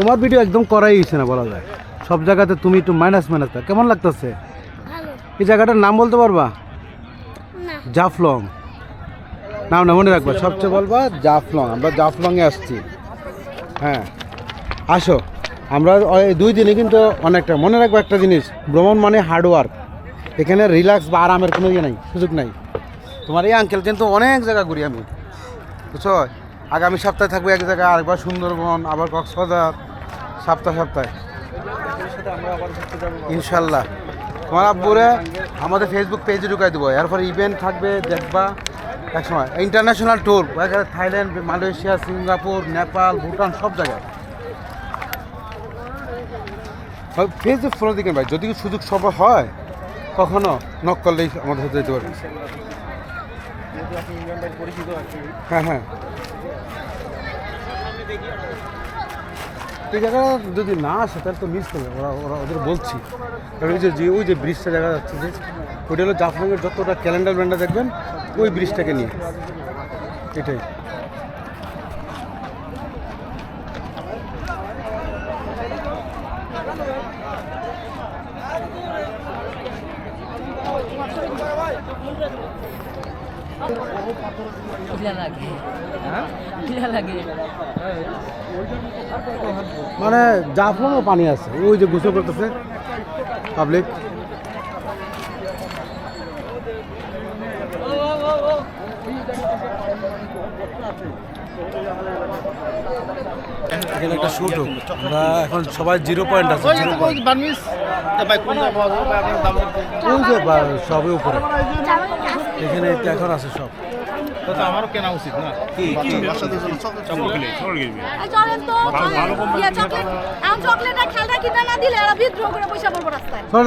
তোমার ভিডিও একদম করাই হয়েছে না বলা যায়? সব জায়গাতে তুমি একটু মাইনাস মাইনাস কেমন লাগতেছে? এই জায়গাটার নাম বলতে পারবা? জাফলং। নাম না মনে রাখবা সবচেয়ে বলবা জাফলং। আমরা জাফলংয়ে আসছি। হ্যাঁ। আসো। আমরা দুই দিনে কিন্তু অনেকটা মনে রাখব একটা জিনিস ভ্রমণ মানে হার্ডওয়ার্ক এখানে রিল্যাক্স বা আরামের কোনো ইয়ে নাই সুযোগ নাই। তোমার এই আঙ্কেল কিন্তু অনেক জায়গা ঘুরি আমি। বুঝছ? আগামী সপ্তাহে থাকব এক জায়গায় আরেকবার সুন্দরবন আবার কক্সবাজার। সপ্তাহ সপ্তাহে। ইনশাল্লাহ। তোমার আব্বুরে আমাদের ফেসবুক পেজে ঢুকাই দেবো। এরপর ইভেন্ট থাকবে দেখবা এক সময় international tour Thailand Malaysia Singapore Nepal Bhutan সব জায়গায়। ফেসে ফলো দিকে ভাই যদি সুযোগ সব হয় কখনো নক করলেই আমাদের সাথে যেতে পারবে হ্যাঁ হ্যাঁ। এই জায়গা যদি না আসে, তাহলে তো মিস করবে। ওরা ওরা ওদের বলছি। কারণ ওই যে যে ওই যে ব্রিজটা দেখা যাচ্ছে যে, ওইটা হলো জাফলংয়ের যতটা ক্যালেন্ডার ব্যান্ডার দেখবেন, ওই ব্রিজটাকে নিয়ে। এটাই। মানে জাফলংও পানি আছে ওই যে গোসল করতেছে পাবলিক এখানে একটা শুট হোক আমরা এখন সবাই জিরো পয়েন্ট আছে জিরো পয়েন্ট ওই যে বা- উপরে। এখানে এখন আছে সব। আমারও কেনা উচিত না। কি? চকলেট চকলেট চলেন তো। চলেন চকলেট এখন চকলেট আর খেলনা কিনা না দিলে এরা বিদ্রোহ করে পয়সা পড়ব রাস্তায়।